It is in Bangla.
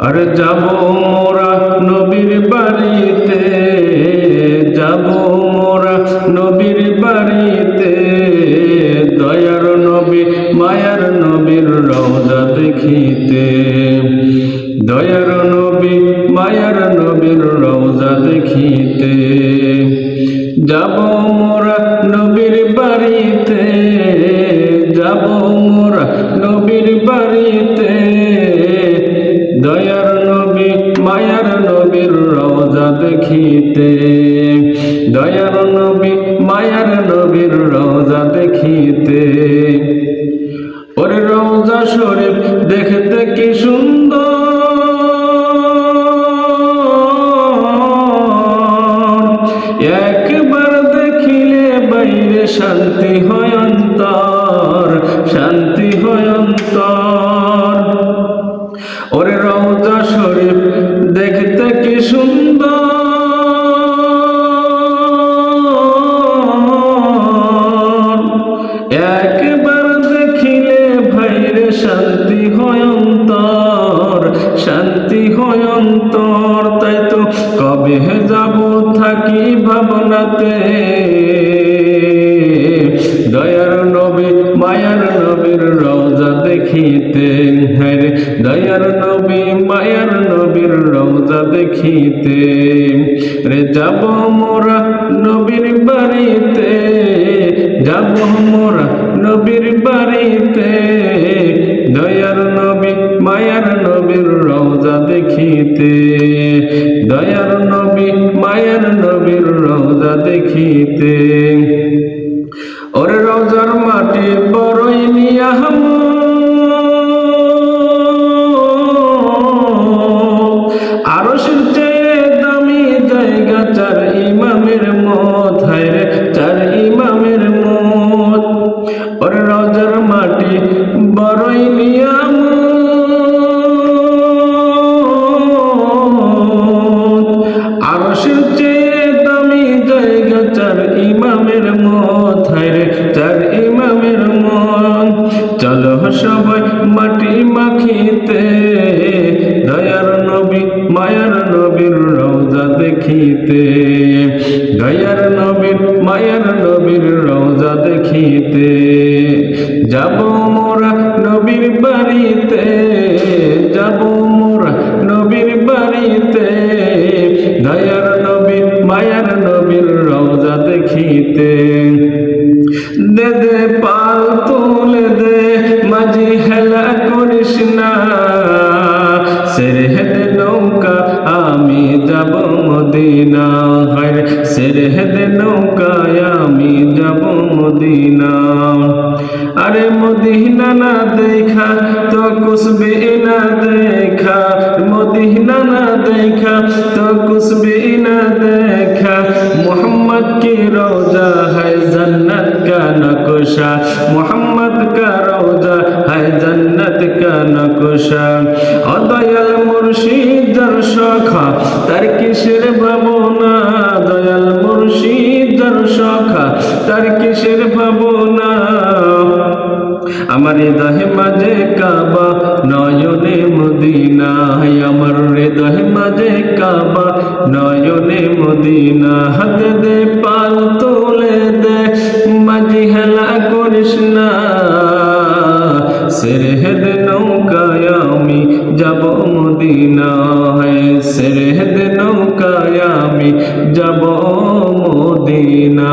আর যাব মোরা নবীর বাড়িতে, যাব মোরা নবীর বাড়িতে। দয়ার নবী, মায়ার নবীর রওজা দেখিতে। দয়ার নবী, মায়ার নবীর রওজা দেখিতে। যাব মোরা নবীর দেখিতে। দয়ার নবী, মায়ার নবীর রওজা দেখিতে। ওরে রওজা শরীফ দেখতে কি সুন্দর। একবার দেখিলে বাইরে শান্তি হয় অন্তর, শান্তি হয় অন্তর। ওরে রওজা শরীফ দেখতে কি সুন্দর। শান্তি হয় অন্তর, শান্তি হয় অন্তর। তাই তো কবে যাব থাকি ভাবনাতে? দয়ার নবী, মায়ার নবীর রওজা দেখিতে। হ্যাঁ দয়ার নবী, মায়ার নবীর রওজা দেখিতে। রে যাব মোরা নবীর বাড়িতে, যাব মোরা নবীর বাড়িতে। দেখিতে মাটি মাখিতে, দয়ার নবী, মায়ার নবীর রওজা দেখিতে। দয়ার নবীর মায়ার নবীর রওজা দেখিতে। যাব মোরা নবীর বাড়িতে, যাব মোরা নবীর বাড়িতে। দয়ার নবী, মায়ার নবীর রওজা দেখিতে। দে পাল তুলে দে মদিনা হায়, সেরহেদ নৌকায় আমি যাব মদিনা। আরে মদিনা না দেখা, তো কুসবে না দেখা। মদিনা না দেখা, তো কুসবে না দেখা। মোহাম্মদ কি রোজা হয়, জন্নত কা নকশা। মোহাম্মদ কা রোজা হায় জন্নত কা নকুশা অদয়াল মুর্শিদ দর্শখা তার কিসের ভাবনা? দয়াল মুর্শি দর্শখা তার কিসের ভাবনা? আমার হৃদয় মাঝে কাবা, নয়নে মদিনা আমার হৃদয় মাঝে কাবা, নয়নে মদিনা। হাতে দে পালতো মদিনা সেরে হেদ নৌকায় আমি যাব মদিনা